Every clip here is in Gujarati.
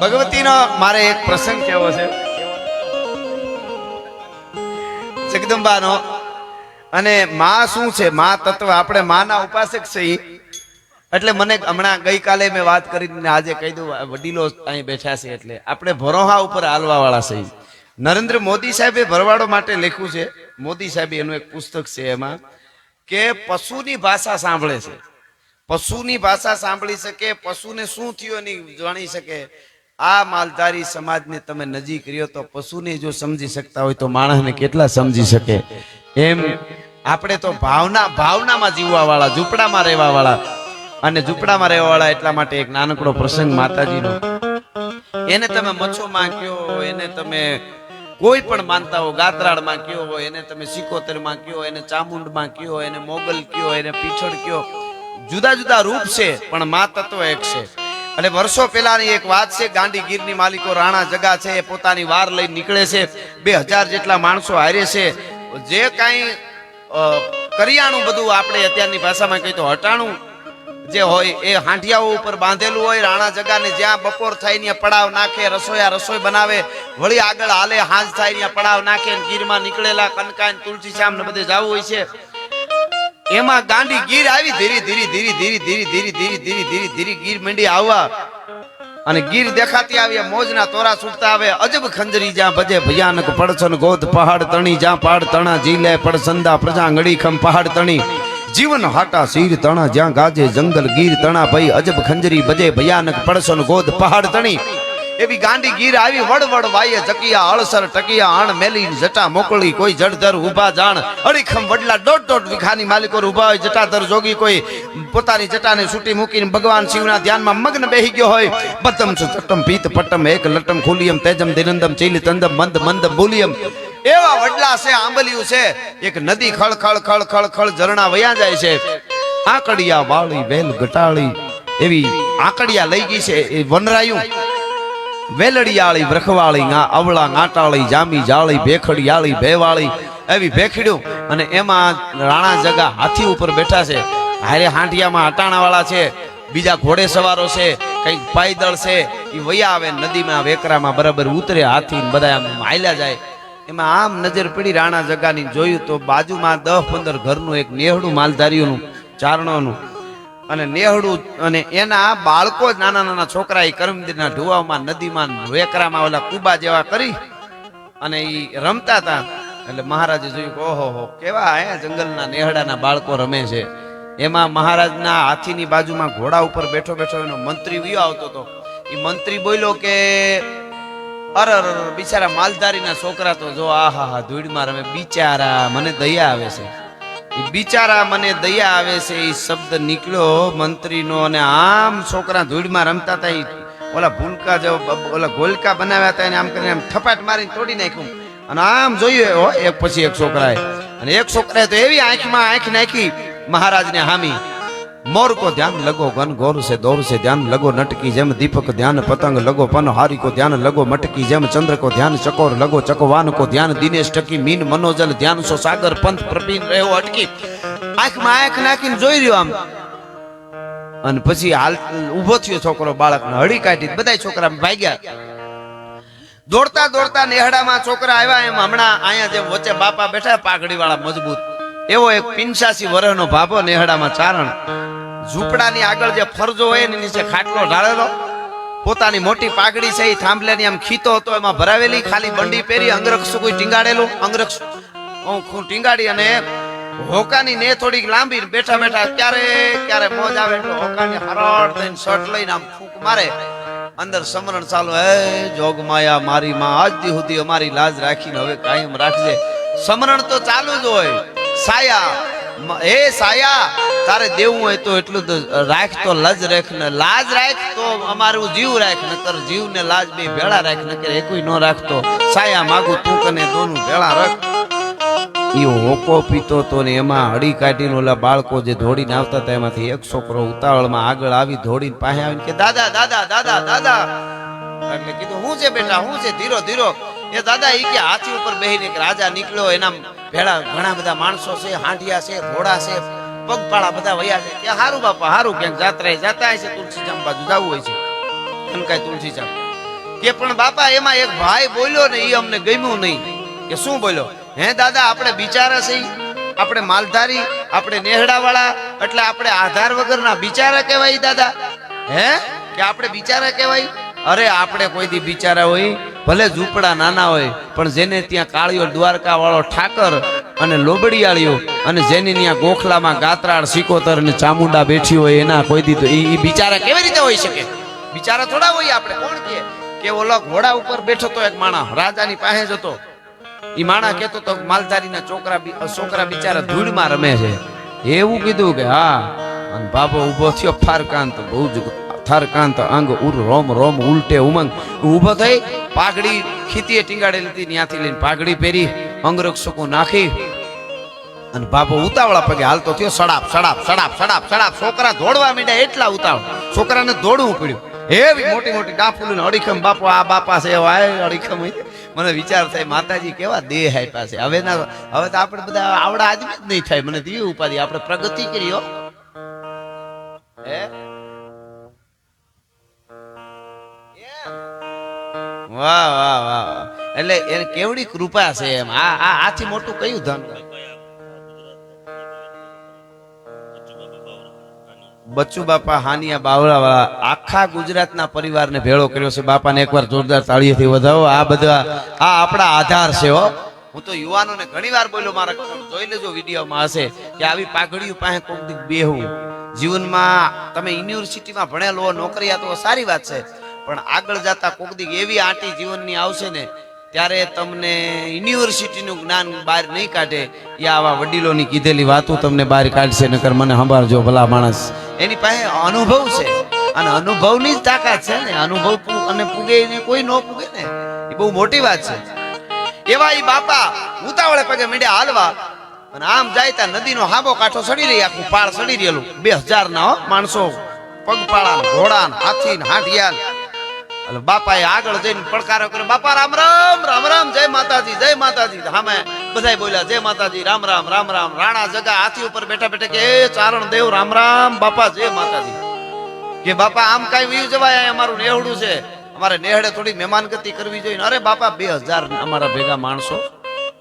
ભગવતીનો મારે એક પ્રસંગ કેવો છે? જગદંબાનો. અને માં શું છે? માં તત્વ આપણે માના ઉપાસક છે એટલે મને હમણાં ગઈકાલે મેં વાત કરીને આજે કહી દઉં વડીલો અહીં બેઠા છે એટલે. આપણે ભરોહા ઉપર હાલવા વાળા છે નરેન્દ્ર મોદી સાહેબે ભરવાડો માટે લખ્યું છે. મોદી સાહેબે એનું એક પુસ્તક છે એમાં, કે પશુની ભાષા સાંભળે છે. પશુની ભાષા સાંભળી શકે, પશુને શું થયું એની જાણી શકે. આ માલધારી સમાજને તમે નજીક રહ્યો તો પશુને જો સમજી શકતા હોય તો માણસને કેટલા સમજી શકે? એમ આપણે તો ભાવના, ભાવનામાં જીવવા વાળા ઝૂંપડામાં રહેવા વાળા અને ઝૂંપડામાં રહેવા વાળા એટલા માટે એક નાનકડો પ્રસંગ માતાજીનો. એને તમે મચ્છોમાં હોય, એને તમે કોઈ પણ માનતા હો ગાતરાળમાં કયો હોય, એને તમે સિકોતરમાં કયો એને ચામુંડમાં કયો એને મોગલ કયો, એને પીછળ કયો, જુદા જુદા રૂપ છે, પણ મા તત્વ એક છે. અને વર્ષો પહેલાની એક વાત છે ગાંડી ગીરની માલિકો રાણા જગા છે, એ પોતાની વાર લઈ નીકળે છે. બે હજાર જેટલા માણસો હારે છે. જે કાંઈ કરિયાણું બધું આપણે અત્યારની ભાષામાં કહીએ તો હટાણું જે હોય એ હાંઠિયાઓ ઉપર બાંધેલું હોય, રાણા જગાને જ્યાં બપોર થાય ત્યાં પડાવ નાખે, રસોયા રસોઈ બનાવે, વળી આગળ હાલે, હાંજ થાય ત્યાં પડાવ નાખે, ગીરમાં નીકળેલા કનકાન તુલસી શ્યામ ને બધે જવું હોય છે. એમાં ગાંડી ગીર આવી, ધીરે ધીરે ધીરે ધીરે ધીરે ધીરે ધીરે ધીરે ધીરે ધીરે ગીર મંડી આવવા. અને ગીર દેખાતી આવી મોજના તોરા છૂટતા આવે. અજબ ખંજરી જ્યાં ભજે, ભયાનક પડસન ગોધ પહાડ તણી, જ્યાં પહાડ તણા જીલે પડસંદા પ્રજા ngડી ખમ પહાડ તણી. જીવન હાટા શીર તણા, જ્યાં ગાજે જંગલ ગીર તણા ભઈ, અજબ ખંજરી ભજે, ભયાનક પડસન ગોધ પહાડ તણી. એવી ગાંડી ગીર આવી વડ વડ વાયે જકિયા અળસર ટકિયા, આણ મેલી જટા મોકળી, કોઈ જડધર ઊભા જાણ. અડીખમ વડલા દોઢ દોઢ વીઘાની માલિકો ઊભા હોય, જટાધર જોગી કોઈ પોતાની જટાને છૂટી મૂકીને ભગવાન શિવના ધ્યાનમાં મગ્ન બેહી ગયો હોય. બતમ ચટમ પીત પટમ એક લટમ ખુલિયમ તેજમ દિનંદમ ચીલ તંદમ મંદ મંદ બોલિયમ. એવા વડલા છે, આંબલિયું છે. એક નદી ખળ ખળ ખળ ખળ ખળ ઝરણા વયા જાય છે. આકડિયા વાળી, વેલ ઘટાળી એવી આકડિયા લઈ ગઈ છે, એ વનરાયું. વેલડિયાળી વ્રખવાળી ગા અવળા ગાંટાળી જામી, જાળી, ભેખડિયાળી, ભેવાળી એવી ભેખડ્યું. અને એમાં રાણા જગા હાથી ઉપર બેઠા છે. હારે હાંડિયામાં હટાણાવાળા છે. બીજા ઘોડે સવારો છે. કંઈક પાયદળ છે. એ વયા આવે નદીમાં, વેકરામાં બરાબર ઉતરે હાથી બધા આમ હાલ્યા જાય. એમાં આમ નજર પડી રાણા જગાની, જોયું તો બાજુમાં દસ પંદર ઘરનું એક નેહડું માલધારીઓનું ચારણોનું. અને નેહડું અને એના બાળકો જ નાના નાના છોકરા એ કરમદીના ઢુવામાં, નદીમાં વેકરામાં ઓલા કુબા જેવા કરી અને એ રમતા હતા એટલે મહારાજે જોયું કે, ઓહો, હો, કેવા અહીંયા જંગલના નેહડાના બાળકો રમે છે. એમાં મહારાજના હાથીની બાજુમાં ઘોડા ઉપર બેઠો બેઠો એનો મંત્રી વિયો આવતો હતો એ મંત્રી બોલ્યો કે, અર બિચારા માલધારીના છોકરા તો જો આહા હા ધૂળમાં રમે. બિચારા, મને દયા આવે છે. બિચારા મને દયા આવે છે, એ શબ્દ નીકળ્યો મંત્રીનો અને આમ છોકરા ધૂળમાં રમતા હતા ઓલા ભૂલકા જેવો ઓલા ગોલકા બનાવ્યા હતા એને આમ કરીને આમ થપાટ મારીને તોડી નાખ્યું. અને આમ જોયું હો, એક પછી એક છોકરાએ. અને એક છોકરાએ તો એવી આંખમાં આંખ નાખી, મહારાજને હામી. મોર કો ધ્યાન લગો ગન ગોર સે દોર સે ધ્યાન લગો, નટકી જેમ દીપક ધ્યાન, પતંગ લગો, પન હારી કો ધ્યાન લગો, મટકી જેમ ચંદ્ર કો ધ્યાન, ચકોર લગો ચકવાન કો ધ્યાન, દિનેશ ટકી, મીન મનોજલ ધ્યાન, સો સાગર પંથ પ્રપીન રહ્યો અટકી. આંખમાં આંખ નાખીને જોઈ રહ્યો આમ. અને પછી હાલ ઊભો થયો છોકરો બાળકને, હળી કાઢી બધા છોકરા ભાગ્યા. દોડતા દોડતા નેહડામાં છોકરા આવ્યા એમ હમણાં અહીંયા જેમ વચ્ચે બાપા બેઠા પાઘડી વાળા મજબૂત. એવો એક પિંચાસી વર્ષનો ભાભો નેહડામાં ચારણ. ઝૂંપડાની આગળ જે ફરજો હોય એની નીચે ખાટલો ઢાળેલો. પોતાની મોટી પાઘડી છે એ થાંભલાની આમ ખીતો હતો, એમાં ભરાવેલી, ખાલી બંડી પહેરી અંગરક્ષ કોઈ ટીંગાડેલું? અંગરક્ષ. ટીંગાડી અને હોકાની ને થોડીક લાંબી બેઠા બેઠા ક્યારે ક્યારે મોજ આવે એટલે હોકાની હરડ થઈને શર્ટ લઈને આમ ફૂંક મારે. અંદર સમરણ ચાલુ હે જોગ માયા, મારી માં, આજ સુધી અમારી લાજ રાખીને હવે કાયમ રાખજે. સમરણ તો ચાલુ જ હોય. સાયા હે સાયા, તારે દેવું હોય તો એટલું રાખ તો લજ રાખ, ને લાજ રાખ તો અમારું જીવ રાખ, નકર જીવ ને લાજ બે ભેળા રાખ ને કે એકુય ન રાખતો સાયા માગું તું કને દોનું ભેળા રાખ. ઈ હોકો પીતો તો ને એમાં હળી કાઢીને ઓલા બાળકો જે દોડીને આવતા હતા, એમાંથી એક છોકરો ઉતાવળમાં આગળ આવી ધોડીને પાસે આવીને કે, દાદા દાદા દાદા દાદા. એટલે કીધું, હું છે બેટા, હું છે? ધીરો ધીરો. એ દાદા ઈ કે હાથી ઉપર બેહીને એક રાજા નીકળ્યો એના ભેળા ઘણા બધા માણસો છે, હાંડિયા છે, ઘોડા છે, પગપાળા બધા વયા છે. કે હારું બાપા, હારું ક્યાંક જાત્રાએ જાતા છે તુલસી જામ બાજુ જવું હોય છે. કનકાઈ તુલસી જામ કે પણ બાપા, એમાં એક ભાઈ બોલ્યો ને એ અમને ગમ્યું નહીં. કે શું બોલ્યો? હે દાદા, આપણે બિચારા છે આપણે માલધારી, આપણે નેહડાવાળા, એટલે આપણે આધાર વગરના બિચારા કહેવાય દાદા. હે? કે આપણે બિચારા કહેવાય? અરે આપણે કોઈ દી બિચારા હોય? ભલે ઝૂંપડા નાના હોય, પણ જેને ત્યાં કાળિયો દ્વારકા વાળો ઠાકર અને લોબડિયાળીઓ અને જેની ત્યાં ગોખલામાં ગાત્રાળ, સિકોતર અને ચામુંડા બેઠી હોય એના કોઈ તો ઈ બિચારા કેવી રીતે હોઈ શકે? બિચારા થોડા હોય આપણે, કોણ કે? કે ઓલો ઘોડા ઉપર બેઠો તો એક માણસ, રાજાની પાસે જતો. એ માણા કહેતો તો માલધારીના છોકરા છોકરા બિચારા ધૂળમાં રમે છે. એવું કીધું કે હા, અને બાબો ઊભો થયો ફારકાંત બહુ જ થારકાંત અંગ ઉર, રોમ રોમ, ઉલટે ઉમંગ. ઊભો થઈ પાઘડી ખીતીએ ટીંગાડેલી હતી ત્યાંથી લઈને પાઘડી પહેરી અંગરક્ષકો નાખી. અને બાપો ઉતાવળા પગે હાલતો થયો, સડાપ સડાપ સડાપ સડાપ સડાપ. છોકરા દોડવા માંડ્યા એટલા ઉતાવળ. છોકરાને દોડવું પડ્યું. એવી મોટી મોટી ડાફુલી અડીખમ બાપો, આ બાપા છે આ અડીખમ મને વિચાર થાય, માતાજી, કેવા દેહ આપ્યા છે. હવે ના, હવે તો આપણે બધા આવડા આદમી જ નહીં થાય. મને તો એ ઉપાધિ, આપણે પ્રગતિ કરી હો? વાહ વાહ વાહ. એટલે એને કેવડી કૃપા છે એમ. આ આ, આથી મોટું કયું ધન? બચ્ચુ બાપા હાનિયા બાવળા વાળા આખા ગુજરાતના પરિવારને ભેળો કર્યો છે. બાપાને એકવાર જોરદાર તાળીઓથી વધાવો. આ બધા, આ આપણા આધાર છે, હો. હું તો યુવાનોને ઘણી વાર બોલ્યો, મારા જોઈ લેજો વિડીયોમાં હશે કે આવી પાઘડીઓ પાસે કોક બેહું. જીવનમાં તમે યુનિવર્સિટીમાં ભણેલો નોકરી નોકરીયા તો સારી વાત છે. પણ આગળ જતા કોક દી એવી આંટી જીવનની આવશે ને, ત્યારે તમને યુનિવર્સિટીનું જ્ઞાન બહાર નહીં કાઢે. એ આવા વડીલોની કીધેલી વાતો તમને બહાર કાઢશે, નકર મને સંભાળજો ભલા માણસ. એની પાસે અનુભવ છે, અને અનુભવની જ તાકાત છે ને, અનુભવ અને પૂગે એને કોઈ ન પૂગે ને. એ બહુ મોટી વાત છે. એવા એ બાપા ઉતાવળે પગે મીડ્યા હાલવા અને આમ જાય ત્યાં નદીનો હાબો કાંઠો સડી રહી આખું પાળ સડી રહેલું. બે હજાર ના માણસો પગપાળા ઘોડા હાથી ને ને. એટલે બાપાએ આગળ જઈને પડકારો કર્યો. બાપા, રામ રામ રામ રામ, જય માતાજી જય માતાજી. સામે બધાય બોલ્યા, જય માતાજી, રામ રામ રામ રામ. રાણા જગા હાથી ઉપર બેઠા બેઠા કે, એ ચારણ દેવ, રામ રામ, બાપા, જય માતાજી. કે, બાપા, આમ કઈ વયું જવાય અમારું નેહડું છે. અમારે નેહડે થોડી મહેમાનગતિ કરવી જોઈએ. અરે બાપા, બે હજાર અમારા ભેગા માણસો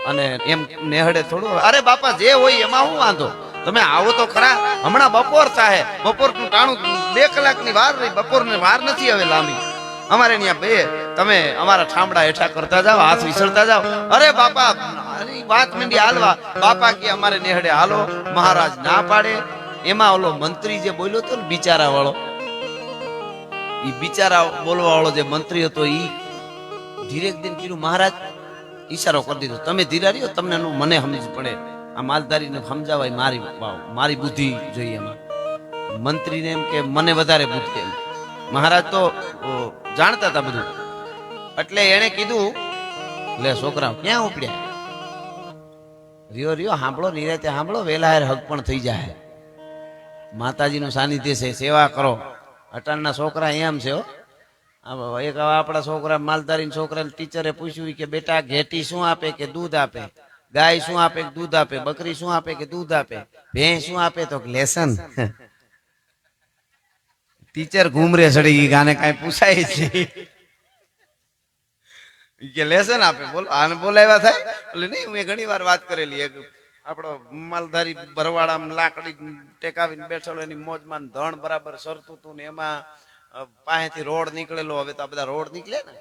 અને એમ નેહડે થોડું. અરે બાપા, જે હોય એમાં હું વાંધો. તમે આવો તો ખરા. હમણાં બપોર થાય બપોરનું ટાણું બે કલાકની વાર રહી. બપોરની વાર નથી હવે લાંબી. અમારે ત્યાં બે, તમે અમારા ઠામડા હેઠા કરતા જાઓ, હાથ વિસરતા જાઓ. અરે બાપા વાત મંડી હાલવા. બાપા કે અમારે નેહડે હાલો, મહારાજ ના પાડે. એમાં ઓલો મંત્રી જે બોલ્યો હતો ને બિચારા વાળો એ બિચારા બોલવા વાળો જે મંત્રી હતો એ ધીરેક દિન કીધું, મહારાજ, ઈશારો કરી દીધો. તમે ધીરા રહ્યો, તમને મને સમજ પડે. આ માલધારીને સમજાવાય મારી મારી બુદ્ધિ જોઈએ એમાં. મંત્રીને એમ કે, મને વધારે બુદ્ધિ એમ મહારાજ તો જાણતા હતા બધું. એટલે એણે કીધું, લે છોકરા ક્યાં ઉપડ્યા? રિયો રિયો સાંભળો, નિરાતે સાંભળો, વેલા હારે હક પણ થઈ જાય માતાજીનું સાનિધ્ય છે, સેવા કરો. અટાણના છોકરા એમ છે એક આપણા છોકરા માલધારી છોકરાને ટીચરે પૂછ્યું કે, બેટા, ઘેટી શું આપે કે દૂધ આપે? ગાય શું આપે કે દૂધ આપે? બકરી શું આપે કે દૂધ આપે? ભેંસ શું આપે? તો લેસન. ટીચર ઘૂમરે ચડી ગઈ ગાને કાંઈ પૂછાય છે કે લેસન આપે, બોલો. આને બોલાવ્યા થાય? એટલે નહીં મેં ઘણી વાર વાત કરેલી, એક આપણો માલધારી ભરવાડામાં લાકડી ટેકાવીને બેઠેલો, એની મોજમાં ધણ બરાબર સરતું હતું ને એમાં પાસેથી રોડ નીકળેલો, હવે તો આ બધા રોડ નીકળે ને.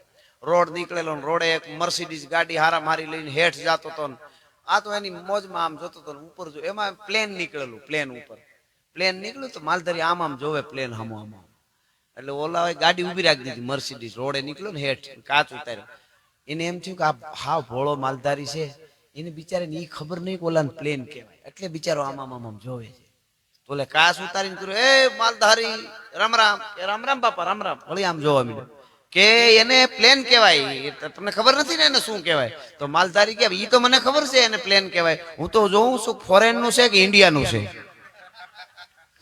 રોડ નીકળેલો ને રોડે એક મર્સિડીઝ ગાડી હારા મારી લઈને હેઠ જતો હતો ને, આ તો એની મોજમાં આમ જોતો હતો ઉપર જો, એમાં પ્લેન નીકળેલું, પ્લેન ઉપર. પ્લેન નીકળ્યું તો માલધારી આમ આમ જોવે પ્લેન હમો આમ એટલે ઓલા ગાડી ઊભી રાખી દીધી, મર્સિડીઝ. રોડે નીકળ્યો ને હેઠ, કાચ ઉતાર્યો. એને એમ થયું કે આ હાવ ભોળો માલધારી છે. એને બિચારાને એ ખબર નહીં કે પ્લેન કહેવાય. એટલે બિચારો આમ આમ આમ જોવે છે. બોલે કાચ ઉતારીને કર્યું, એ માલધારી, રામ રામ કે રામ રામ બાપા, રામ રામ. વળી આમ જોવા મળ્યો કે એને પ્લેન કહેવાય તમને ખબર નથી ને એને શું કહેવાય? તો માલધારી કે એ તો મને ખબર છે એને પ્લેન કહેવાય. હું તો જોઉં છું ફોરેનનું છે કે ઇન્ડિયાનું છે?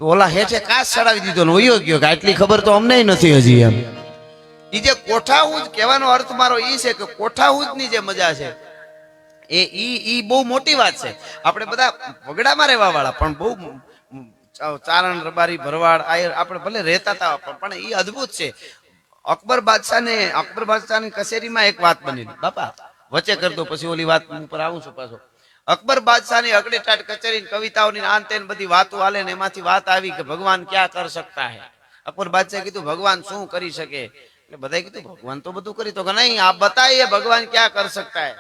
ઓલા હેઠે કાચ ચડાવી દીધો ને ઓયો ગયો કે આટલી ખબર તો અમને નથી હજી એમ. ઈ જે કોઠાહુજ કહેવાનો અર્થ મારો ઈ છે કે કોઠાઉજની જે મજા છે, એ ઈ ઈ બહુ મોટી વાત છે. આપણે બધા વગડામાં રહેવા વાળા પણ બહુ ચારણ, રબારી, ભરવાડ આ આપણે ભલે રહેતા હતા પણ- ઈ અદ્ભુત છે. અકબર બાદશાહને, અકબર બાદશાહની કચેરીમાં એક વાત બની બાપા, વચ્ચે કરતો પછી ઓલી વાત ઉપર આવું છું પાછો. અકબર બાદશાહની અગડેટાટ કચેરી કવિતાઓની આંતે ને બધી વાતો હાલે ને એમાંથી વાત આવી કે ભગવાન ક્યાં કર શકતા હે? અકબર બાદશાહ કીધું, ભગવાન શું કરી શકે? એટલે બધાએ કીધું, ભગવાન તો બધું કરી તો, કે નહીં, આ બતાવીએ ભગવાન ક્યાં કર શકતા હે?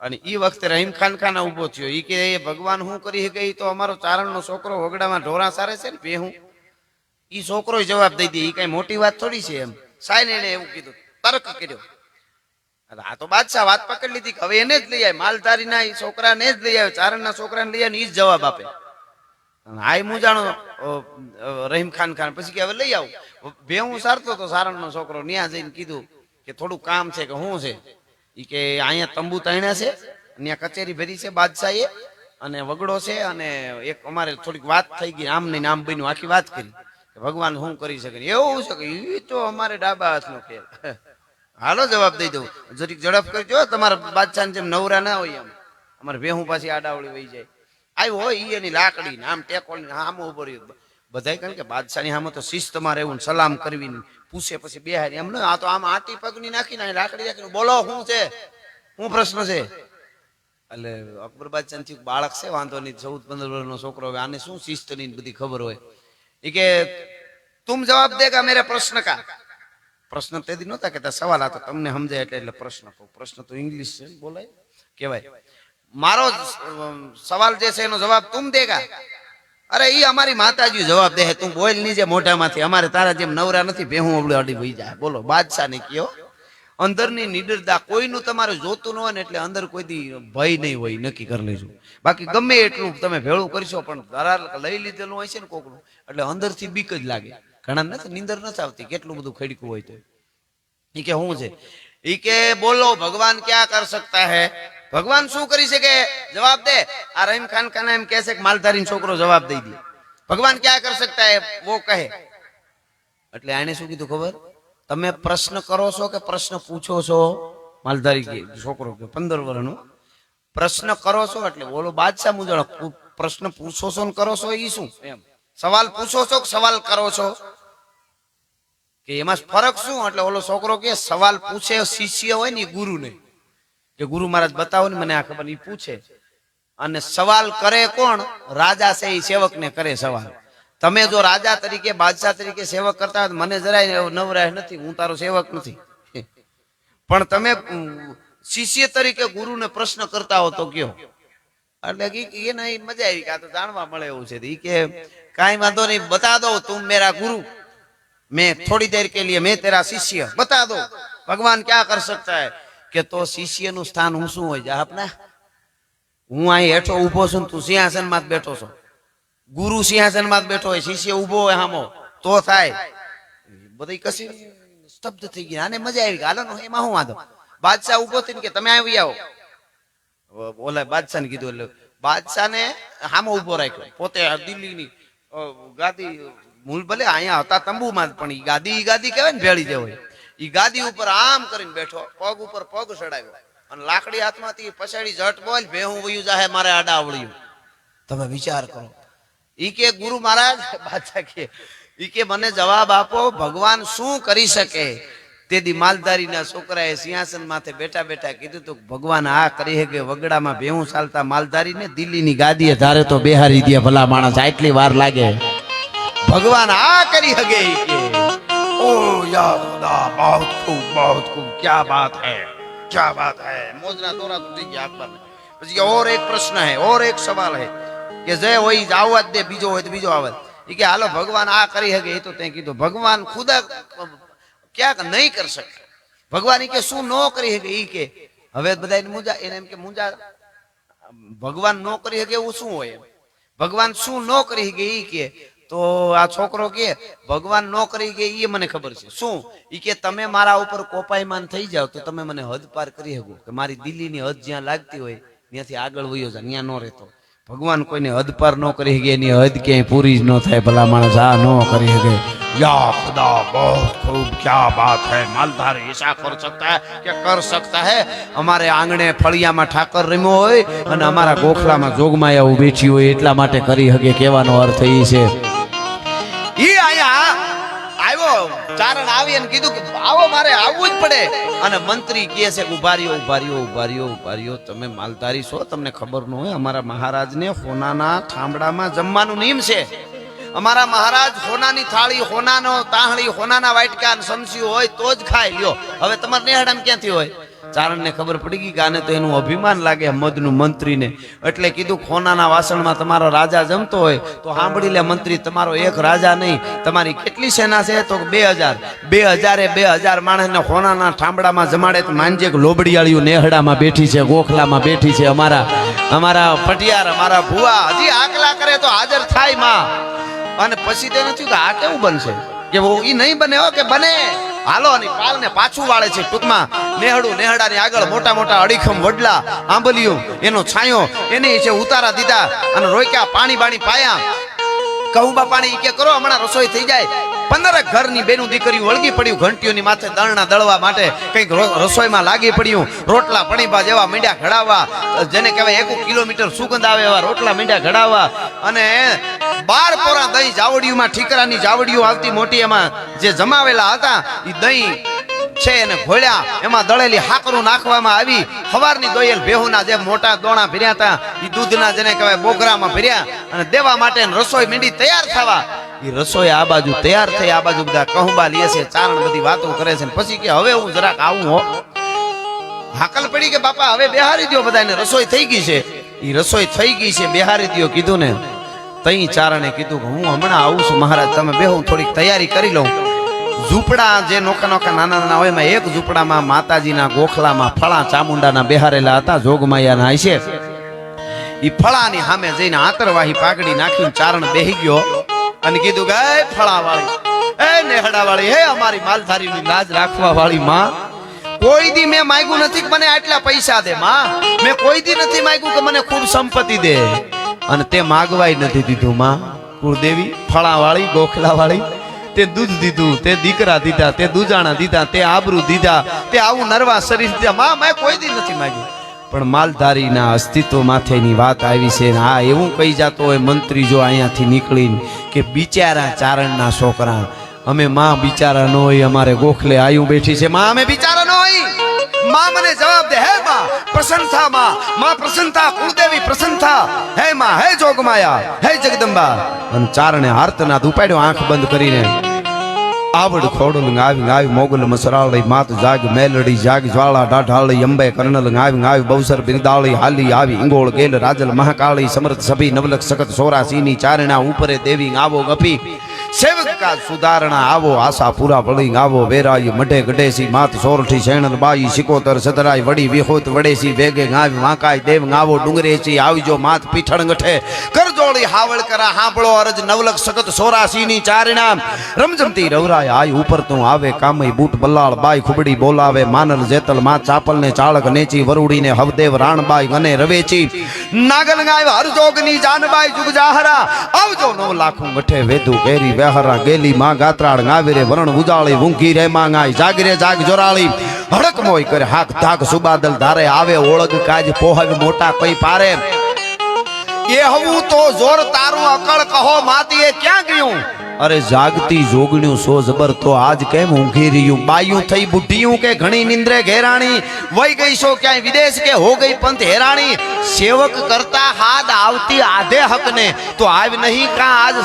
અને ઈ વખતે રહીમ ખાન ખાન ઊભો થયો. ઈ કે, એ ભગવાન શું કરી શકે? ઈ તો અમારો ચારણનો છોકરો વગડામાં ઢોરા સારે છે ને ભેહું. ઈ છોકરો જવાબ દઈ દે ઈ કઈ મોટી વાત થોડી છે એમ. સાયન એને એવું કીધું, તર્ક કર્યો. આ તો બાદશાહ વાત પકડી લીધી હવે એને જ લઈ આવે માલધારી ના છોકરાને જ લઈ આવે ચારણના છોકરાને લઈ આવે ને ઈ જ જવાબ આપે. હાય હું અ, રહીમ ખાન ખાન પછી કે હવે લઈ આવું. બે હું સારતો તો સારણનો છોકરો ન્યા જઈને કીધું કે થોડું કામ છે કે શું છે? એ કે અહીંયા તંબુ તણ્યા છે ત્યાં કચેરી ભરી છે બાદશાહે અને વગડો છે અને એક અમારે થોડીક વાત થઈ ગઈ આમ નહીં આમ બન્યું આખી વાત કરી. ભગવાન શું કરી શકે એવું છે કે એ તો અમારે ડાબા હાથનો ખેલ હાલો જવાબ દઈ દઉં. જરીક ઝડપ કરજો તમારા બાદશાહ જેમ નવરા ના હોય એમ. અમારે વેહું પાછી આડાવડી વહી જાય. આવ્યો હોય એની લાકડી આમ ટેકોની આમ ઊભો રહ્યો. બધાય કારણ કે બાદશાહની આમાં તો શિસ્તમાં રહેવું એવું સલામ કરવી પૂછે પછી બેહારી એમ ન. આ તો આમ આટી પગની નાખીને લાકડી રાખીને બોલો, શું છે? શું પ્રશ્ન છે? એટલે અકબર બાદશાહ બાળક છે, વાંધો નહીં, ચૌદ, પંદર વર્ષનો છોકરો હોય આને શું શિસ્તની બધી ખબર હોય? એ કે, તું જવાબ દેગા મેરે પ્રશ્ન કા? પ્રશ્ન તેથી નહોતા કહેતા સવાલ હતો. તમને સમજાય એટલે એટલે પ્રશ્ન કહું. પ્રશ્ન તો ઇંગ્લિશ છે બોલાય. કહેવાય. મારો સવાલ જે છે એનો જવાબ તું દેગા અરે ઈ અમારી માતાજી જવાબ દે તું બોલની જે મોઢામાંથી. અમારે તારા જેમ નવરા નથી, ભેહું અવળી અડી વહી જાય બોલો બાદશાહ ને કયો. અંદરની નિડરતા કોઈનું તમારે જોતું ન હોય ને એટલે અંદર કોઈ દી ભય નહીં હોય. નક્કી કરી લેજો. બાકી ગમે એટલું તમે ભેળું કરશો પણ ધરાર લઈ લીધેલું હોય છે ને કોકનું, એટલે અંદરથી બીક જ લાગે. ઘણા નીંદર નથી આવતી કેટલું બધું ખડકું હોય તો. એ કે શું છે? એ કે બોલો ભગવાન ક્યાં કર સકતા હે? ભગવાન શું કરી શકે? જવાબ દે. આ રહીમ ખાન ખાન એમ કહે છે કે માલધારી છોકરો જવાબ દઈ દે. ભગવાન ક્યાં કર સકતા હે? વો કહે. એટલે આને શું કીધું ખબર? તમે પ્રશ્ન કરો છો કે પ્રશ્ન પૂછો છો? માલધારી કે છોકરો કે પંદર વર્ષનો પ્રશ્ન કરો છો એટલે બોલો બાદશાહ મુજબ પ્રશ્ન પૂછો છો ને કરો છો એ શું? સવાલ પૂછો છો કે સવાલ કરો છો? કે એમાં ફરક શું? એટલે ઓલો છોકરો કે સવાલ પૂછે, શિષ્ય હોય ને ગુરુ ને કે ગુરુ મહારાજ બતાવો ને મને આ ખબર ઈ પૂછે. અને સવાલ કરે કોણ? રાજા છે એ સેવક ને કરે સવાલ. તમે જો રાજા તરીકે, બાદશાહ તરીકે સેવક કરતા હોય મને જરાય નવરાય નથી, હું તારો સેવક નથી. પણ તમે શિષ્ય તરીકે ગુરુને પ્રશ્ન કરતા હો તો કયો. એટલે કે એને મજા આવી કે આ તો જાણવા મળે એવું છે. એ કે, કાંઈ વાંધો નહીં, બતા દો તું મેરા ગુરુ. मैं थोड़ी देर के लिए मैं तेरा शिष्य बता दो भगवान क्या कर सकता है કે તો શિષ્ય નું સ્થાન હું શું હોય જા આપને હું અહીં હેઠો ઊભો છું ને તું સિંહાસન માં જ બેઠો છો ગુરુ સિંહાસન માં જ બેઠો હોય શિષ્ય ઊભો હોય હામો તો થાય બધી કસી સ્તબ્ધ થઈ ગઈ આને મજા આવી ગઈ હાલો ને એમાં હું વાંધો બાદશાહ ઊભો થઈને કે તમે આવી આવો ઓલા બાદશાહ ને કીધું એટલે બાદશાહ ને હામો ઉભો રાખ્યો પોતે દિલ્હીની અ, ગાદી મૂળ ભલે અહીંયા હતા તંબુમાં પણ ઈ ગાદી ઈ ગાદી કહેવાય ને ભેળી જે ઈ ગાદી ઉપર આમ કરીને બેઠો, પગ ઉપર પગ ચડાવ્યો. અને લાકડી હાથમાંથી પછાડી જટ બોલ, ભેહું વયું જાહે મારે આડા આવડ્યું તમે વિચાર કરો. ઈ કે, ગુરુ મહારાજ, બાદશાહ કે, ઈ કે, મને જવાબ આપો, ભગવાન શું કરી શકે? તેથી માલધારીના છોકરાએ સિંહાસન માથે બેઠા બેઠા કીધું તો ભગવાન આ કરી કે વગડામાં ભેહું ચાલતા માલધારીને દિલ્હીની ગાદીએ ધારે તો બેહારી દે ભલા માણસ, આટલી વાર લાગે. ભગવાન આ કરી હકે ઈ કે ઓ યા ખુદા બહુત ખૂબ બહુત ખૂબ ક્યા બાત હૈ ક્યા બાત હૈ મોજના દોરા તૂટી ગયા અકબર ને પછી કે ઓર એક પ્રશ્ન હૈ ઓર એક સવાલ હૈ કે જે હોય ઈ આવવા જ દે બીજો હોય તો બીજો આવે ઈ કે હાલો ભગવાન આ કરી હકે એ તો તે કીધું ભગવાન ખુદા ક્યાંક નહીં કરી શકે ભગવાન ઈ કે શું ન કરી શકે ઈ કે હવે બધા મુંજા એને એમ કે મુંજા ભગવાન ન કરી શકે એવું શું હોય એમ ભગવાન શું ન કરી શકે ઈ કે તો આ છોકરો કે, ભગવાન નો કરી શકે એ મને ખબર છે. શું? એ કે, તમે મારા ઉપર કોપાયમાન થઈ જાવ તો તમે મને હદ પાર કરી શકો. કે મારી દિલ્હીની હદ જ્યાં લાગતી હોય, ત્યાંથી આગળ વયો જાય ત્યાં ન રહેતો. ભગવાન કોઈને હદ પાર ન કરી શકે, એની હદ ક્યાંય પૂરી જ ન થાય, ભલા માણસ આ ન કરી શકે. યા ખુદા બહુત ખૂબ ક્યા બાત હૈ માલધાર ऐसा कर सकता है કે કર सकता है અમારે આંગણે ફળિયામાં ઠાકર રમ્યો હોય અને અમારા ગોખલામાં જોગમાયા ઉભી બેઠી હોય એટલા માટે કરી શકે કહેવાનો અર્થ એ છે ઈ આયા આવ્યો ચારણ આવી અને કીધું કે આવો મારે આવવું જ પડે અને મંત્રી કહે છે કે ઉભા રહ્યો ઉભા રહ્યો ઉભા રહ્યો ઉભા રહ્યો તમે માલધારી છો તમને ખબર ન હોય અમારા મહારાજને હોનાના ઠામડામાં જમવાનું નિયમ છે અમારા મહારાજ હોનાની થાળી, હોનાનો તાહળી, હોનાના વાટકા સમસ્યું હોય તો જ ખાય. લ્યો, હવે તમારે નેહડામ ક્યાંથી હોય? ચારણને ખબર પડી ગઈ કે આને તો એનું અભિમાન લાગે મધનું મંત્રીને. એટલે કીધું ખોનાના વાસણમાં તમારો રાજા જમતો હોય તો સાંભળી લે મંત્રી, તમારો એક રાજા નહીં, તમારી કેટલી સેના છે? તો બે હજાર. બે હજારે બે હજાર માણસને ખોનાના ઠાંબડામાં જમાડે તો માનજે કે લોબડિયાળીઓ નેહડામાં બેઠી છે, ગોખલામાં બેઠી છે, અમારા અમારા પટિયાર, અમારા ભુવા. હજી આકલા કરે તો હાજર થાયમાં. અને પછી તેને થયું કે આ કેવું બનશે? કે ઈ નહીં બને હો, કે બને. હાલો, અને પાલને પાછું વાળે છે ટૂંકમાં. નેહડું, નેહડાની આગળ મોટા મોટા અડીખમ વડલા, આંબલિયું, એનો છાંયો, એની છે ઉતારા દીધા અને રોક્યા પાણી બાણી પાયા. કહુંબા પાણી કે કરો, હમણાં રસોઈ થઈ જાય. પંદર ઘરની બેનું દીકરી વળગી પડ્યું, ઘંટીઓની માથે દળના દળવા માટે કંઈક રસોઈમાં લાગી પડ્યું. રોટલા પણીબા જેવા મીંડા ઘડાવવા, જેને કહેવાય એક કિલોમીટર સુગંધ આવે એવા રોટલા મીંડા ઘડાવવા. અને બાર પોરા દહીં જાવડીઓમાં ઠીકરાની જાવડીઓ આવતી મોટી એમાં જે જમાવેલા હતા એ દહીં છે એને ઘોળ્યા. એમાં દળેલી હાકરું નાખવામાં આવી. સવારની દોયેલ ભેહુના જે મોટા દોણા ભર્યા હતા. એ દૂધના જેને કહેવાય બોગરામાં ભર્યા. અને દેવા માટે રસોઈ મીંડી તૈયાર થવા. એ રસોઈ આ બાજુ તૈયાર થઈ, આ બાજુ બધા કહુંબા લે છે, ચારણ બધી વાતો કરે છે પછી કે હવે હું જરાક આવું હો. હાકલ પડી કે બાપા, હવે બેહારી દ્યો બધાને રસોઈ થઈ ગઈ છે. એ રસોઈ થઈ ગઈ છે, બેહારી દ્યો કીધું ને. તઈ ચારણે કીધું કે હું હમણાં આવું છું મહારાજ, તમે બે હું થોડીક તૈયારી કરી લઉં. ઝૂંપડા જે નોખા નોખા નાના નાના હોય એમાં એક ઝૂંપડામાં માતાજીના ગોખલામાં ફળા ચામુંડાના બેહારેલા હતા, જોગમાયાના છે. એ ફળાની સામે જઈને આંતરવાહી પાઘડી નાખીને ચારણ બેહી ગયો અને કીધું કે, એ ફળા વાળી એ નેહડા વાળી હે અમારી માલધારીની લાજ રાખવા વાળી માં, કોઈ દી મેં માગ્યું નથી કે મને આટલા પૈસા દે માં, મેં કોઈ દી નથી માગ્યું કે મને ખૂબ સંપત્તિ દે. અને તે માગવાય નથી દીધું માં. કુળદેવી, ફળાવાળી, ગોખલાવાળી, તે દૂધ દીધું, તે દીકરા દીધા, તે દૂજાણા દીધા, તે આબરૂ દીધા, તે આવું નરવા શરીર દીધા. માં, મેં કોઈ દી નથી માંગ્યું. પણ માલધારીના અસ્તિત્વ માથેની વાત આવી છે ને આ એવું કહી જતો હોય મંત્રી જો અહીંયાથી નીકળીને કે બિચારા ચારણના છોકરા. અમે માં બિચારા ન હોય, અમારે ગોખલે આયુ બેઠી છે. માં, અમે બિચારા માં મને જવાબ દે, હે માં, પ્રસન્નતા માં. માં પ્રસન્નતા, કુળદેવી પ્રસન્નતા. હે માં, હે જોગમાયા, હે જગદંબા. અને ચારણે હાર્તનાદ ઉપાડ્યો, આંખ બંધ કરીને. આવડ ખોડલ આવી આવી મોગલ મસરાળી, માત જાગ, મેલડી જાગ, જ્વાળા ડાઢાળી, અંબે કર્ણલ આવી આવી બવસર બિરદાળી, હાલી આવી ઇંગોળ ગેલ, રાજલ, મહાકાળી, સમર્થ સભી નવલક સખત, સોરાસીની, ચારણા, ઉપરે દેવી આવો ગપી. સેવક સુધારણા, આવો આશા પૂરા પડી આવો વેરાય મઢે ગઢેસી, માત સોરઠી શેણલ બાઈ, સિકોતર સદરાઈ વડી વિહોત, વડેસી, વેગે ગાવ વાંકાય દેવ ગાવો, ડુંગરેસી, આવજો માત પીઠણ ગઠે. કરજોળી હાવળ કરા, હાંભળો અરજ નવલક સખત સોરાસીની ચારણા. રમજમતી રવરાય આય ઉપર તું આવે કામઈ બૂટ બલ્લાળ બાઈ ખુબડી બોલાવે. માનલ જેતલ, માં ચાપલ ને ચાળક નેચી, વરુડીને હવદેવ રાણબાઈ અને રવેચી. નાગલ ગાય હરજોગની જાનબાઈ જુગ જાહરા આવજો નવ લાખું ગઠે વેધુ કેરી વેહરા. ગેલી માં ગાત્રાળ ગાવીરે વરણ ઉજાળી, ઊંઘી રે માં ગાય. જાગરે જાગ જોરાળી. હડક મોય કરે હાક ધાક સુબાદલ ધારે. આવે ઓળગ કાજ, પોહગ મોટા કઈ પારે. એ હવું તો જોર તારું અકળ કહો માતીએ ક્યાં ગયું? અરે જાગતી જોગણ્યું સો જબર તો આજ કેમ ઊંઘી રહ્યું? બાયું થઈ બુઢિયું કે ઘણી નિંદ્રે ઘેરાણી? વઈ ગઈ છો ક્યાંય વિદેશ કે હો ગઈ પંથ હેરાણી? સેવક કરતા હાદ આવતી આધે હકને, તો આવ નહીં કા આજ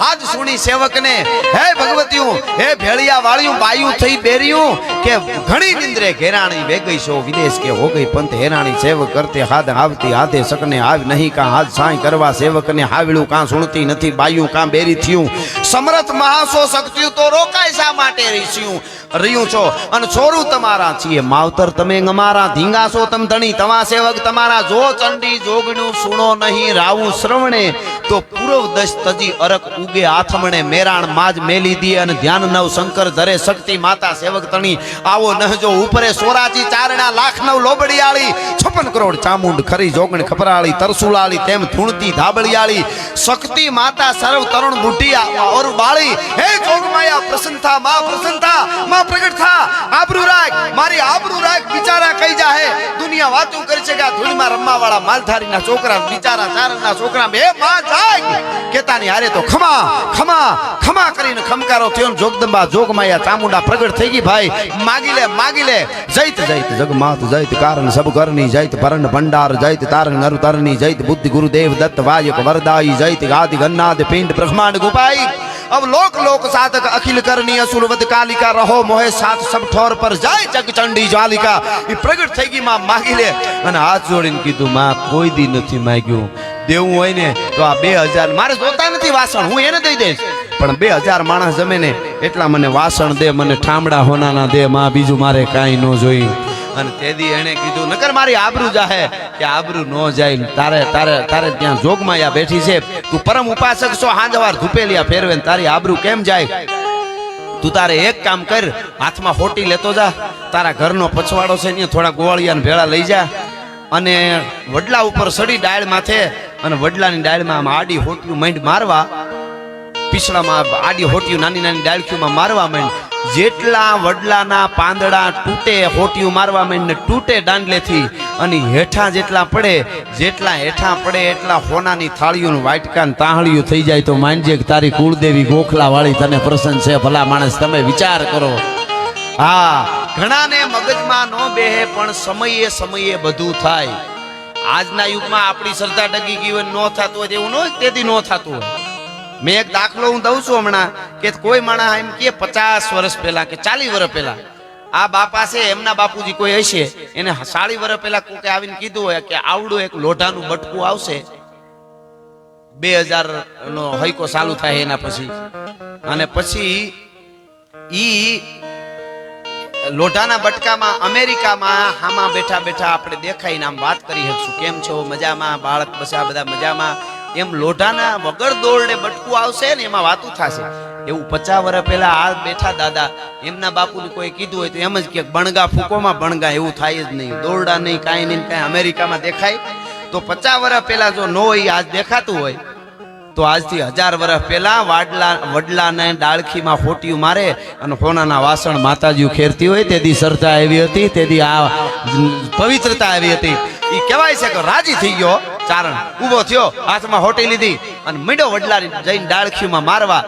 હાદ સુણી સેવકને? હે ભગવતીયું હે ભેળિયા વાળ્યું બાયું થઈ બેર્યું કે ઘણી નિંદ્રે ઘેરાણી? વે ગઈ છો વિદેશ કે હો ગઈ પંથ હેરાણી? સેવક કરતે હાદ આવતી આધે શકને આવ નહીં કા હાથ સાંય કરવા સેવકને હાવળું કાં સુણતી નથી? બાયું કાં બેરી થયું. સમરથ મહાસો શક્તિયું તો રોકાય શા માટે રીસ્યું રહ્યું છો. અને છોરું તમારા છીએ. માવતર તમે અમારા ધીંગા છો તમ ધણી, તમા સેવક તમારા જો ચંડી જોગણ્યું સુણો નહીં, રાવું શ્રવણે તો પૂર્વ દશ તજી અરક ઉગે આથમણે મેરાણ માજ મેલી દી અને ધ્યાન નવ શંકર ધરે શક્તિ માતા સેવક તણી. આવો નહજો ઉપરે સોરાજી ચારણા લાખ નવ લોબડિયાળી. છપ્પન કરોડ ચામુંડ ખરી જોગણ ખપરાળી, તરસુલાળી, તેમ ધૂણતી ધાબળિયાળી. શક્તિ માતા સર્વ તરુણ બુઢી ઓર બાળી. હે જોગમાયા, પ્રસન્નતા, માં પ્રસન્નતા, માં પ્રગટ થા. આબરૂ રાખ, મારી આબરૂ રાખ, બિચારા કઈ જાહે દુનિયા વાતું કરી છે કે આ ધૂળમાં રમવા વાળા માલધારીના છોકરા, બિચારા ચારણના છોકરા, બે માં જા રાગ કેતાની હારે તો ખમા ખમા ખમા કરીને ખમકારો થયો ને જોગદંબા જોગમાયા ચામુંડા પ્રગટ થઈ ગઈ ભાઈ માગી લે માગી લે જૈત જૈત જગમાત જૈત કારણ સબ કરની જૈત પરણ ભંડાર જૈત તારણ નરુ તરની જૈત બુદ્ધિ ગુરુદેવ દત્ત વાયક વરદાઈ જૈત ગાદિ ગન્નાદ પિંડ બ્રહ્માંડ ગુપાઈ अब लोक लोक साधक अखिल करनी असुर वध कालिका रहो मोहे साथ सब ठोर पर જાય જગ ચંડી જ્વાલિકા એ પ્રગટ થઈ ગઈ માં માગી લે અને હાથ જોડીને કીધું માં કોઈ દી નથી માગ્યું દેવું હોય ને તો આ બે હજાર મારે જોતા નથી વાસણ, હું એને દઈ દઈશ. પણ બે હજાર માણસ જમે ને એટલા મને વાસણ દે, મને ઠામડા હોનાના દે, માં બીજું મારે કાંઈ ન જોઈ. અને તેદી એણે કીધું, નકર મારી આબરૂ જાહે, કે આબરૂ ન જાય. તારે તારે તારે ત્યાં જોગમાયા બેઠી છે. તું પરમ ઉપાસક છો, હાંજવાર ધૂપેલિયા ફેરવે ને તારી આબરૂ કેમ જાય? તું તારે એક કામ કર, હાથમાં હોટી લેતો જા. તારા ઘરનો પછવાડો છે ને થોડા ગોવાળિયાને ભેળા લઈ જા. અને વડલા ઉપર સડી ડાળ માથે અને વડલાની ડાળમાં આડી હોટિયું માંડ મારવા પીછડામાં આડી હોટિયું, નાની નાની ડાળખીઓમાં મારવા માંડ. જેટલા વડલાના પાંદડા તૂટે, હોટિયું મારવા માંડ ને તૂટે દાંડલેથી. અને હેઠા જેટલા પડે, જેટલા હેઠા પડે, એટલા હોનાની થાળીઓ વાટકાન તાહળીઓ થઈ જાય તો માનજે કે તારી કુળદેવી ગોખલા વાળી તને પ્રસન્ન છે. ભલા માણસ, તમે વિચાર કરો. હા, ઘણાને મગજમાં ન બેહે, પણ સમયે સમયે બધું થાય. આજના યુગમાં આપણી શ્રદ્ધા ડગી ગઈ હોય, ન થતું હોય તેવું ન હોય તેથી ન થતું હોય. મેં એક દાખલો હું દઉં છું હમણાં, કે કોઈ માણસ એમ કે પચાસ વર્ષ પહેલા કે ચાલીસ વર્ષ પહેલા. આ બાપા છે એમના બાપુજી કોઈ હશે, એને સાડી વર્ષ પહેલા કોકે આવીને કીધું હોય કે આવડું એક લોઢાનું બટકું આવશે. બે હજાર નો હૈકો ચાલુ થાય એના પછી. અને પછી ઈ લોઢાના બટકામાં, અમેરિકામાં, હામાં બેઠા બેઠા આપણે દેખાઈને આમ વાત કરી શકશું. કેમ છો? મજામાં? બાળક બસા બધા મજામાં? એમ લોઢાના વગર દોરડે બટકું આવશે ને એમાં વાતું થશે. એવું પચાસ વર્ષ પહેલા આ બેઠા દાદા, એમના બાપુને કોઈ કીધું હોય તો એમ જ કે બણગા ફૂકોમાં બણગા, એવું થાય જ નહીં. દોરડા નહીં, કાંઈ નહીં, કાંઈ અમેરિકામાં દેખાય. તો પચાસ વર્ષ પહેલા જો ન હોય, આજ દેખાતું હોય તો આજથી હજાર વર્ષ પહેલા વાડલા વડલાને ડાળખીમાં ફોટિયું મારે અને સોનાના વાસણ માતાજીઓ ખેરતી હોય તેથી શ્રદ્ધા આવી હતી, તેથી આ પવિત્રતા આવી હતી. એ કહેવાય છે કે રાજી થઈ ગયો, ચારણ ઊભો થયો, હાથમાં હોટી લીધી અને મીડો વડલાની જઈને ડાળખીમાં મારવા.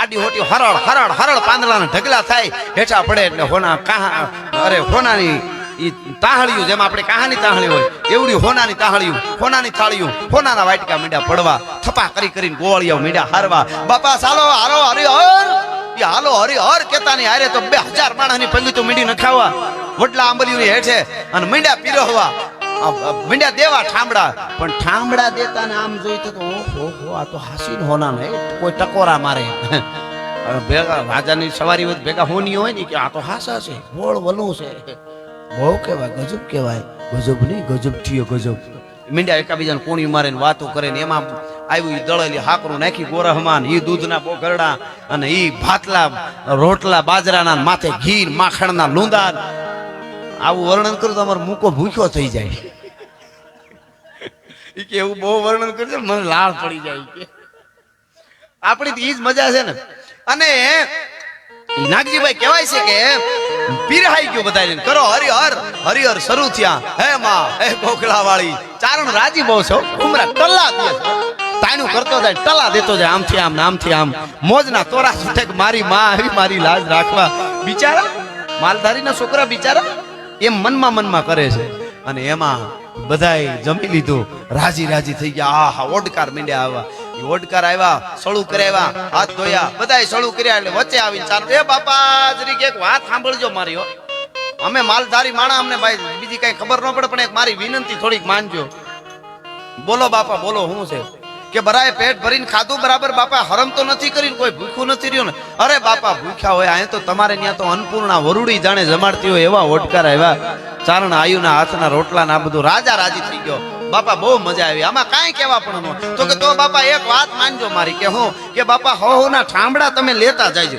આડી હોટી હરળ હરળ હરળ પાંદડાના ઢગલા થાય, હેઠા પડે એટલે હોના કાહા અરે હોનાની ઈ તાહળિયું, જેમ આપણે કહાની તાહળી હોય, એવડી હોનાની તાહળિયું, હોનાની થાળિયું, હોનાના વાટકા મીંડા પડવા થપા કરી કરીને ગોળિયા મીંડા હારવા. બાપા, સાલો હારો હરી હર ઈ હાલો હરી હર કેતાની હારે તો બે હજાર માણસની પંગી તો મીંડી નખાવા. વડલા આંબલીઓની હેઠે અને મીંડા પીરવવા મીંડા દેવા ઠામડા. પણ ઠામડા દેતા ને આમ જોઈ તો ઓહો આ તો હાસી હોના ને કોઈ ટકોરા મારે. ભેગા રાજાની સવારી હોય ભેગા હોની હોય ને કે આ તો હાસા છે, ગોળ વલું છે. બહુ કહેવાય, ગજબ કહેવાય. ગજબ નહીં, ગજબ થયો ગજબ. મીંડા એકાબીજાને કોણી મારે વાતો કરે ને એમાં આવ્યું દળેલી હાકરું નાખી ગોરહમાન, ઈ દૂધના બોગરડા અને ઈ ભાતલા, રોટલા બાજરાના માથે ઘી, માખણના લૂંદા. આવું વર્ણન કરું તો અમારો મૂકો ભૂખ્યો થઈ જાય. ઈ કે એવું બહુ વર્ણન કરજો ને મને લાળ પડી જાય કે. આપણી તો ઈ જ મજા છે ને. અને નાગજીભાઈ કહેવાય છે કે પીરહાઈ ગયો બધાને કરો હરિહર હરિહર શરૂ થયા. હે માં, હે ગોખલા વાળી ચારણ રાજી બહુ છો ઉમરા ટલ્લા દે તાણું કરતો જાય ટલા દેતો જાય. આમથી આમ નામથી આમ. મોજના તોરા છૂટે મારી માં આવી મારી લાજ રાખવા. બિચારા, માલધારીના છોકરા બિચારા, એમ મનમાં મનમાં કરે છે. અને એમાં બધાય જમી લીધું. રાજી રાજી થઈ ગયા. આહા ઓડકાર મીંડ્યા આવા. ઓડકાર આવ્યા, સળું કરાવ્યા હાથ ધોયા. બધાય સળું કર્યા એટલે વચ્ચે આવીને ચાલ એ બાપા જરી એક વાત સાંભળજો મારી અમે માલધારી માણા અમને ભાઈ, બીજી કઈ ખબર ન પડે, પણ એક મારી વિનંતી થોડીક માનજો. બોલો બાપા, બોલો હું છે? કે બરાએ પેટ ભરીને ખાધું બરાબર, બાપા, હરમ તો નથી કરીને કોઈ ભૂખ્યું નથી રહ્યું ને? અરે બાપા, ભૂખ્યા હોય અહીં તો તમારે ત્યાં તો અન્નપૂર્ણા વરુડી જાણે જમાડતી હોય એવા ઓટકાર આવ્યા. ચારણ આયુના હાથના રોટલા ના બધું રાજા રાજી થઈ ગયો. બાપા, બહુ મજા આવી. આમાં કાંઈ કહેવા પણ ન તો કે તો બાપા, એક વાત માનજો મારી કે હું, કે બાપા હો હો ના ઠામડા તમે લેતા જાયજો.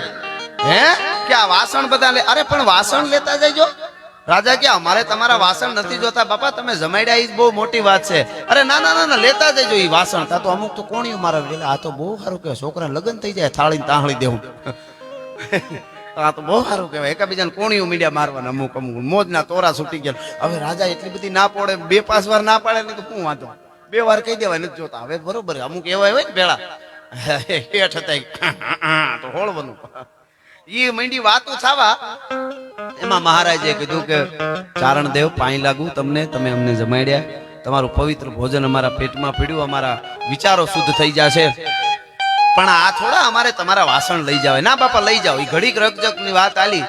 હે? કે આ વાસણ બધા લે? અરે પણ વાસણ લેતા જજો રાજા કે અમારે તમારા વાસણ નથી જોતા, બાપા, તમે જમાડ્યા એ બહુ મોટી વાત છે. અરે, ના ના ના લેતા જજો એ વાસણ. તા તો અમુક તો કોણિયું મારે એટલે આ તો બહુ સારું કહેવાય. છોકરાને લગ્ન થઈ જાય થાળી તાહળી દેવું. આ તો બહુ સારું કહેવાય. એકાબીજાને કોણિયું મીડિયા મારવાના અમુક અમુક. મોજના તોરા છૂટી ગયા. હવે રાજા એટલી બધી ના પડે, બે, પાંચ વાર ના પાડે ને તો શું વાંધો? બે વાર કહી દેવાય, નથી જોતા. હવે બરોબર અમુક એવા હોય ને પેલા હેઠ હતા તો હોળવાનું. ઈ મંડી વાતો છાવા. એમાં મહારાજે કીધું કે, ચારણ દેવ, પાણી લાગુ તમને, તમે અમને જમાડ્યા. તમારું પવિત્ર ભોજન અમારા પેટમાં પીડ્યું, અમારા વિચારો શુદ્ધ થઈ જશે. પણ આ થોડા અમારે તમારા વાસણ લઈ જાવ ના બાપા, લઈ જાઓ. એ ઘડીક રકજકની વાત આલી.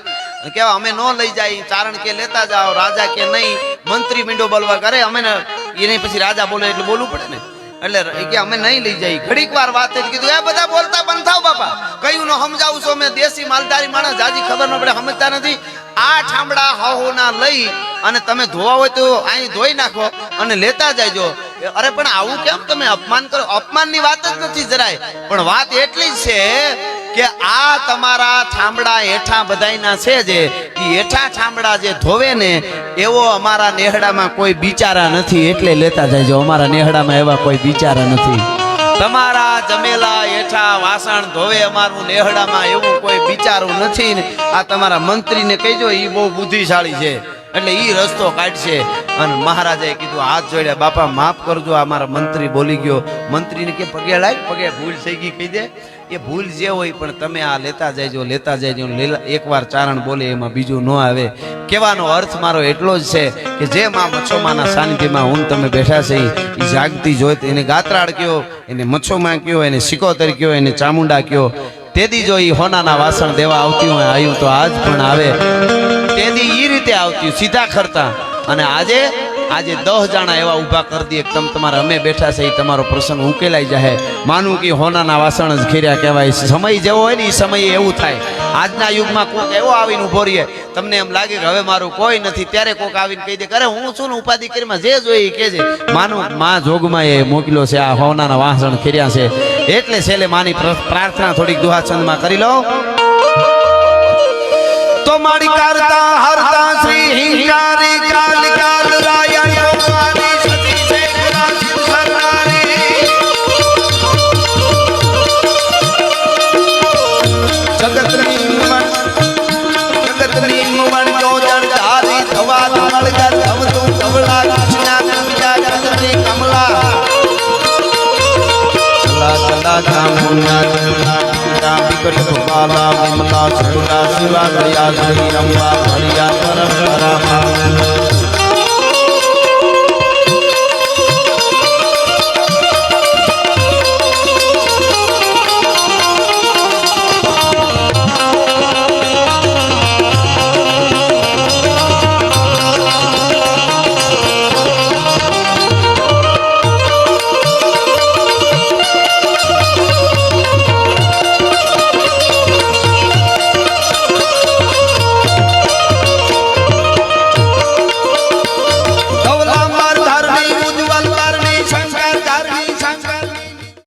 કેવા, અમે ન લઈ જાય, ચારણ કે લેતા જાઓ, રાજા કે નહીં, મંત્રી મીંડો બોલવા કરે, અમે ને નહીં પછી રાજા બોલે એટલે બોલવું પડે ને? એટલે કે અમે નહીં લઈ જાય ઘડીક વાર વાત થઈ કીધું, એ બધા બોલતા બંધ થાવ બાપા. કયું ન સમજાવું છું, અમે દેશી માલધારી માણસ, જાજી ખબર ન પડે, સમજતા નથી. આ ઠામડા હાહોના લઈ અને તમે ધોવા હોય તો અહીં ધોઈ નાખો અને લેતા જાયજો. અરે, પણ આવું કેમ તમે અપમાન કરો? અપમાનની વાત જ નથી જરાય. પણ વાત એટલી છે કે આ તમારા ઠામડા હેઠા બધાયના છે જે હેઠા ઠામડા જે ધોવે ને, એવો અમારા નેહડામાં કોઈ બિચારા નથી, એટલે લેતા જાય અમારા નેહડામાં એવા કોઈ બિચારા નથી. તમારા જમેલા હેઠા વાસણ ધોવે અમારું નેહડામાં એવું કોઈ બિચારું નથી ને. આ તમારા મંત્રીને કહેજો એ બહુ બુદ્ધિશાળી છે. એટલે એ રસ્તો કાઢશે. અને મહારાજાએ કીધું, હાથ જોડ્યા, બાપા, માફ કરજો, આ મારા મંત્રી બોલી ગયો. મંત્રીને કે, પગે લાગ, પગે ભૂલ થઈ ગઈ, કહી દે. એ ભૂલ જે હોય પણ તમે આ લેતા જજો લેતા જજો એકવાર ચારણ બોલે એમાં બીજું ન આવે. કહેવાનો અર્થ મારો એટલો જ છે કે જે માં મચ્છોમાના સાનિધ્યમાં હું તમે બેઠા છે એ જાગતી જોઈ એને ગાત્રાળ કયો, એને મચ્છોમાં કયો, એને સિકોતર કયો, એને ચામુંડા કયો. તેદી જો એ હોનાના વાસણ દેવા આવતી હોય આવ્યું તો આજ પણ આવે. તેદી એ રીતે આવતી સીધા ખરતા. અને આજે આજે દસ જણા એવા ઊભા કરી દઈએ તમે તમ તમારા અમે બેઠા છે, એ તમારો પ્રસંગ ઉકેલાઈ જાય માનું કે હોનાના વાસણ જ ખેર્યા કહેવાય. સમય જેવો હોય ને એ સમયે એવું થાય. આજના યુગમાં કોઈક એવો આવીને ઊભો રહીએ. તમને એમ લાગે કે હવે મારું કોઈ નથી, ત્યારે કોઈક આવીને કહી દે કરે હું છું ને, ઉપાધિ કરીમાં જે જોઈએ એ કહેજે. માનું માં જોગમાં એ મોકલ્યો છે, આ હોનાના વાસણ ખેર્યા છે. એટલે છેલ્લે માની પ્ર- પ્રાર્થના થોડીક દુહાછંદમાં કરી લો. તો મારી કરતા હરતા શ્રી હિંકારી કાલ કૃપાલા મમતા સુરા સુરા દયા શ્રી અંબા હરિયા પરમ